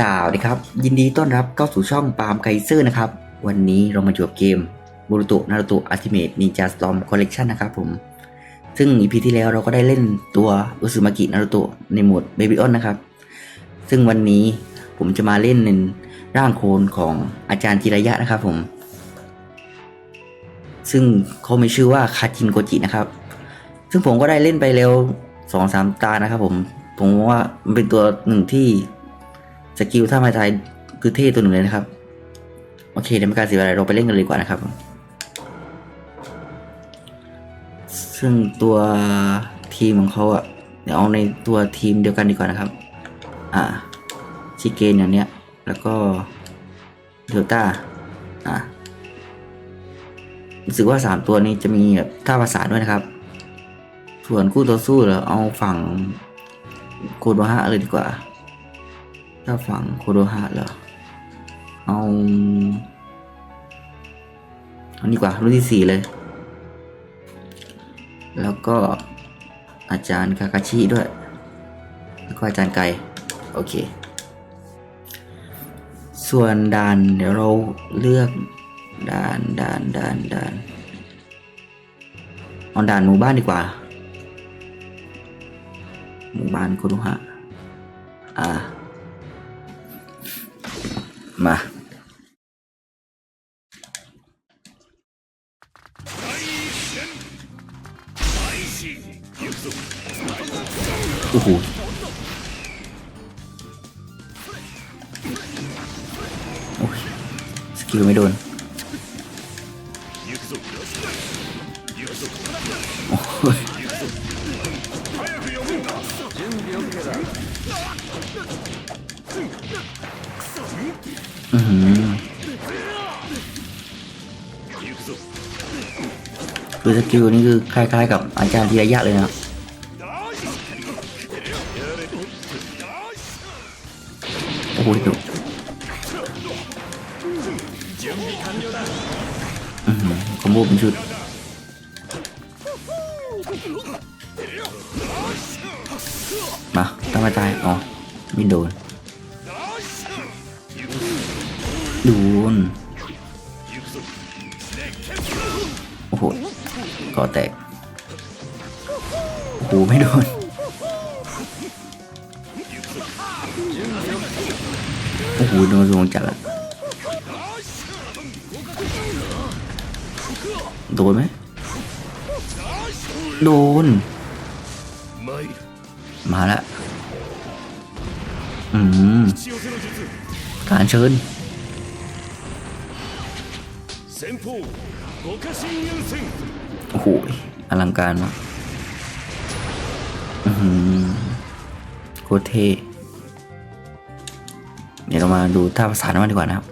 สวัสดีครับยินดีต้อนรับเข้าสู่ช่องปาล์มไกเซอร์นะครับ วันนี้เรามาจบเกมบูรุโตะนารุโตะอัลติเมทนินจาสตอมคอลเลกชันนะครับผม ซึ่งอีพีที่แล้วเราก็ได้เล่นตัวอุซุมากินารุโตะในโหมดเบบิออนนะครับ ซึ่งวันนี้ผมจะมาเล่นในร่างโคลนของอาจารย์จิระยะนะครับผม ซึ่งเขามีชื่อว่าคาจินโกจินะครับ ซึ่งผมก็ได้เล่นไปแล้วสองสามตานะครับผมผมว่ามันเป็นตัวหนึ่งที่ สกิลท่าไม้ไทยคือเท่ตัวหนึ่งเลยนะครับ โอเคเดี๋ยวไม่การเสียเวลาเราไปเล่นกันเลยดีกว่านะครับ ซึ่งตัวทีมของเขาอะเดี๋ยวเอาในตัวทีมเดียวกันดีกว่านะครับ อ่าชิเกนอย่างเนี้ย แล้วก็เดลต้าอ่ารู้สึกว่าสามตัวนี้จะมีแบบท่าภาษานด้วยนะครับ ส่วนคู่ต่อสู้เราเอาฝั่งโคโดฮะเลยดีกว่า ถ้าฝั่งโคโดฮะเหรอ เอา เอานี่กว่า รุ่นที่สี่เลย แล้วก็อาจารย์คาคาชิด้วย แล้วก็อาจารย์ไกโอเค ส่วนด่านเดี๋ยวเราเลือกด่านด่านด่านด่านเอาด่านหมู่บ้านดีกว่า หมู่บ้านโคโนฮะ อือหือคือสกิลนี่คือคล้ายๆกับอาจารย์ธีรยะเลยนะครับโอ้โหดูคอมโบเป็นชุด มาต้องมาตายอ๋อไม่โดน โดน โอ้โหก่อแตก โอ้โห ไม่โดน โอ้โห โดนสวงจัดละโดนไหม โดน มาละอืมการเชิญโอ้โหอลังการมากอืมโคตรเท่เดี๋ยวเรามาดูท่าภาษาหน้าดีกว่านะครับ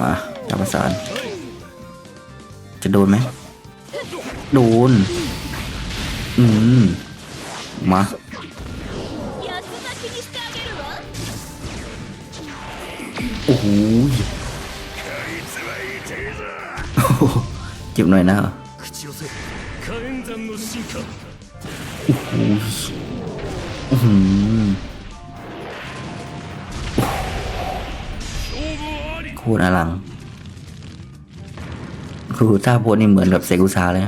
มาธรรประสานจะโดนไหมโดน อืม มา โอ้โหเจ็บหน่อยนะโอ้โหอืม พูดอลังคือท่าพูดนี่เหมือนกับเซกุซาเลย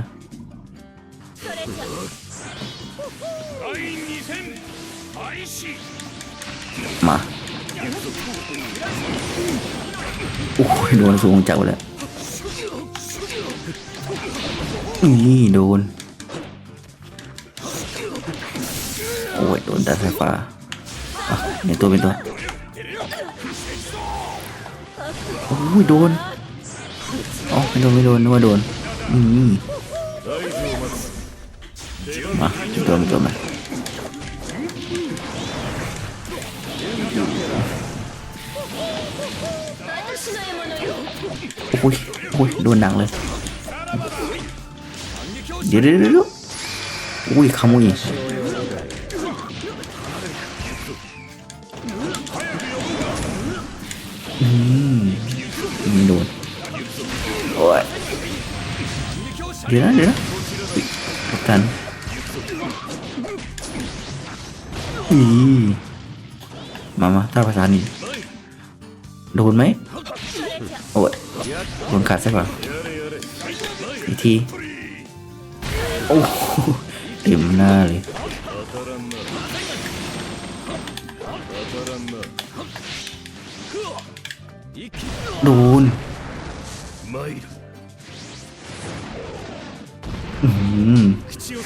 มาโอ้ยโดนสูงเจ้าเลยนี่โดน โอ้ยโดนแต่ไฟฟ้าเนี่ยตัวเป็นตัว โอ้ยโดนอ๋อไม่โดนไม่โดนนึกว่าโดนอืมมาตัวมันตัวมันโอ้ยโอ้ยโดนหนังเลยเดี๋ยวเดี๋ยวเดี๋ยวอุ้ยขโมย เดี๋ยวนะเดี๋ยวนะกัตันอีมามาถ้าภาษานี้โดนไหมโอ้โดนขาดซะก่อนอีกทีโอ้เต็มหน้าเลยโดน せの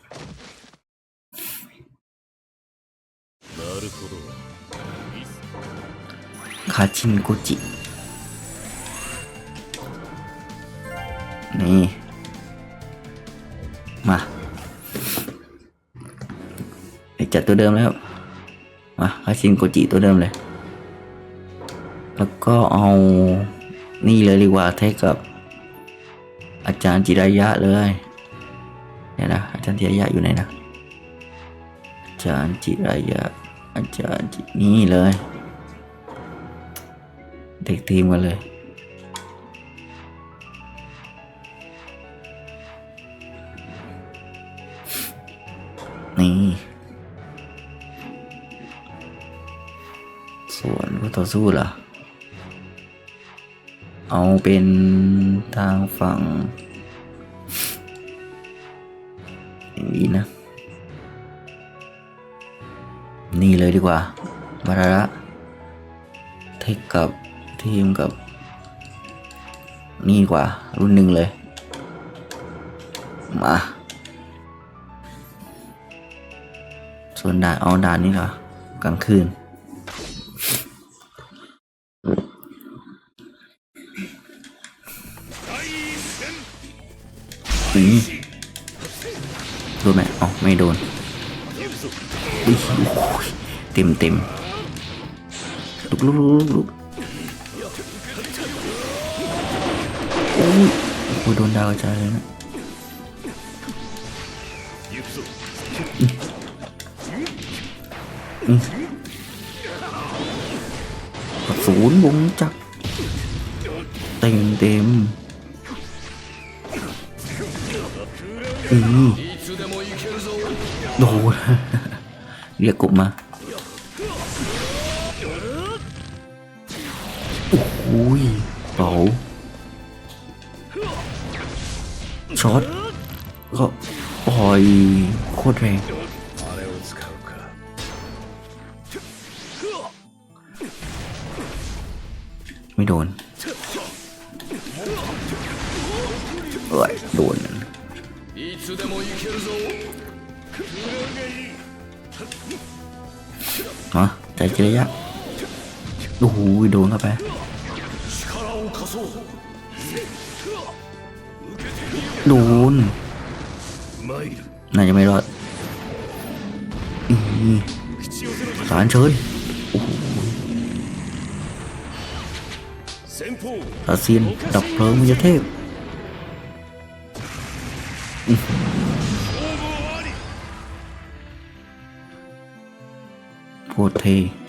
คาชินโกจิ นี่ มาไอจัดตัวเดิมแล้ว มาคาชินโกจิตัวเดิมเลย แล้วก็เอานี่เลยดีกว่าเทคกับ อาจารย์จิรายะเลยเนี่ยนะอาจารย์จิรายะอยู่ไหนนะอาจารย์จิรายะ อาจารย์จินี่เลย เด็กทีมกันเลยนี่ส่วนคู่ต่อสู้ล่ะเอาเป็นทางฝั่ง เลยดีกว่า มาระเทคกับทีมกับ นี่กว่า รุ่นหนึ่งเลย มา ส่วนด่านเอาด่านนี้เหรอกลางคืนอืมโดนไหมอ๋อไม่โดนอ้ย โอ้ยเต็มเต็มลุกลุกลุกลุกโอ้ยโอ้ยโด อุ้ยเป๋าช็อตก็ปล่อยโคตรแรงไม่โดนเอ้ยโดนฮะใจเจยะโอ้โหโดนเข้าไป ดูนน่าจะไม่รอดสารเชิญตาเซียนดับเพลิงมิยเทพโคตรเท่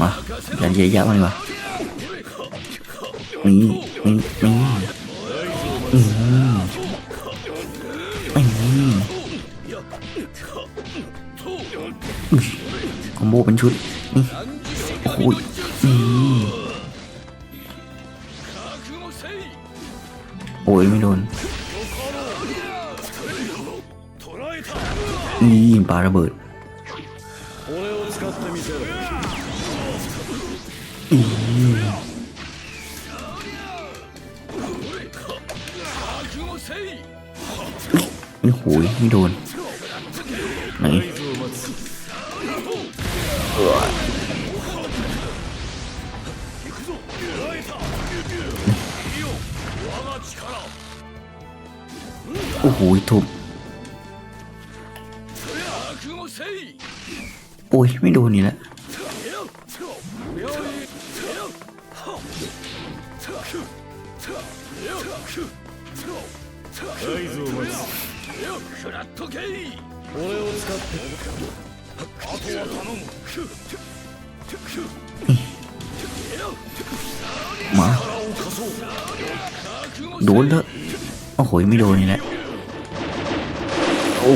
มาอย่าเยอะแยะมันมานี่นี่นี่อืมนี่คอมโบเป็นชุดนี่โอ้ยนี่โอ้ยไม่โดนนี่ปาระเบิด โหยไม่โดน ไหน 合図を待つ行くぞ捉えたいいよ我が力 โอ้โหทุบ 覚悟せい โอ้ย ไม่โดนนี่แหละ 合図を待つ 食らっとけい俺を使ってあとは頼む มา โดนเถอะโอ้โห ไม่โดนนี่แหละ โอ้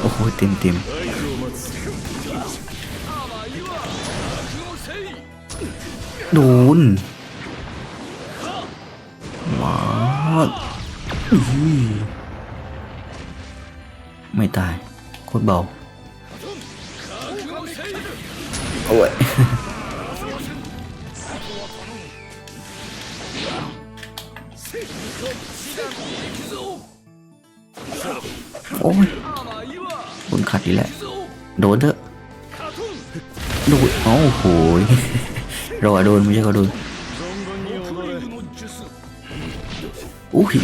โอ้โห เต็มเต็ม 合図を待つ โดน ตรเบโอ้ย โอ้ยโดนขัดอีกแล้วโดนเถอะโดนโอ้โหรอโดนไม่ใช่ก็โดนอู้ย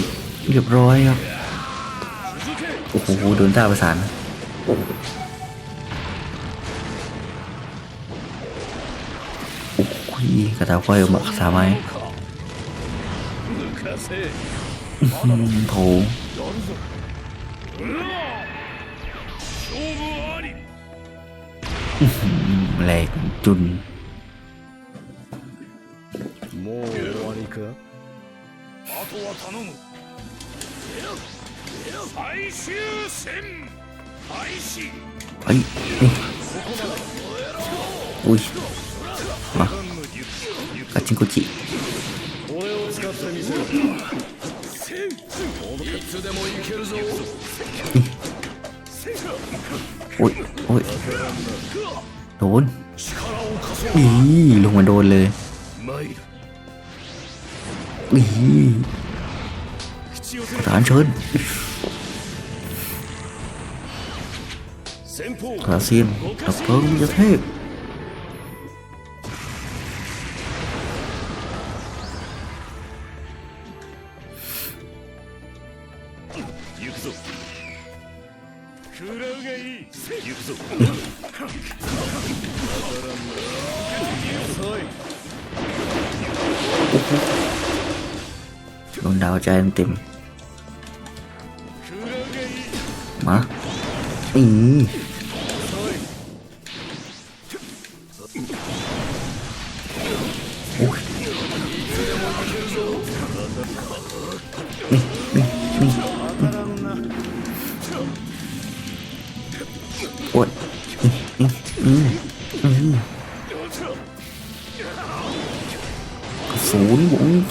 เรียบร้อยครับ โอ้โห โดนต้าประสานนะ กระตาไฟออกมาสามไม้ 抜かせ อืมโถ 勝負あり อืมแหลกจุน もう終わりかあとは頼む最終戦開始 เฮ้ยอุ้ยมากระจิงกุจิโอ้ยโอ้ยโดนอีลงมาโดนเลยอีทหารเชิญ 先方กระเซียนดับเพ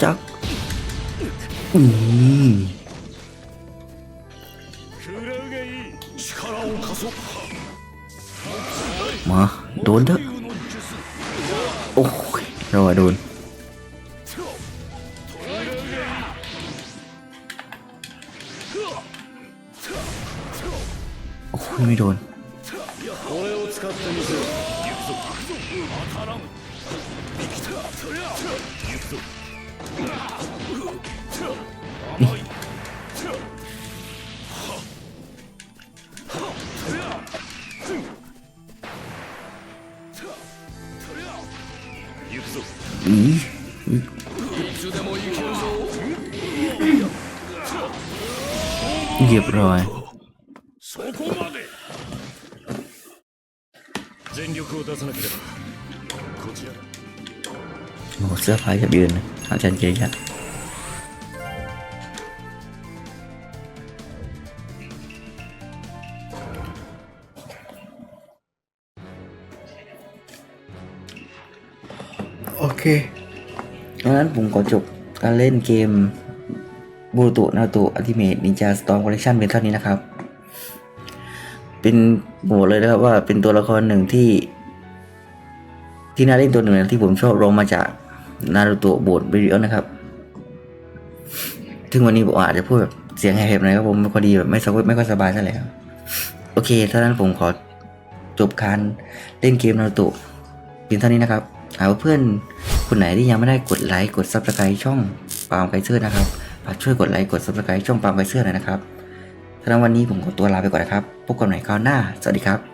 จักอืมมาโดนเถอะโอ้ยเราโดนโอ้ยไม่โดน 俺を โอ้โหเสื้อผ้าจะเดือนนะอาจารย์เจียะโอเคดังนั้นผมขอจบการเล่นเกมบูตุนาโตอัติเมทนินจาสตอมคอลเลคชันเป็นเท่านี้นะครับ เป็นบอกเลยนะครับว่าเป็นตัวละครหนึ่งที่ ที่น่าเล่นตัวหนึ่งนะที่ผมชอบรองมาจาก นารูโตะโบทเบริออนนะครับถึงวันนี้ผมอาจจะพูดแบบเสียงแหบๆหน่อยครับผมไม่ค่อยดีแบบไม่สบายไม่ค่อยสบายเท่าไหร่ครับโอเคถ้านั้นผมขอจบการเล่นเกมนารูโตะเพียงเท่านี้นะครับ หากเพื่อนคนไหนที่ยังไม่ได้กดไลค์กดซับสไครต์ช่องปามไกเซอร์นะครับฝากช่วยกดไลค์กด subscribe ช่องปามไวเซอร์หน่อยนะครับสำหรับวันนี้ผมขอตัวลาไปก่อนนะครับ พบกันใหม่คราวหน้า สวัสดีครับ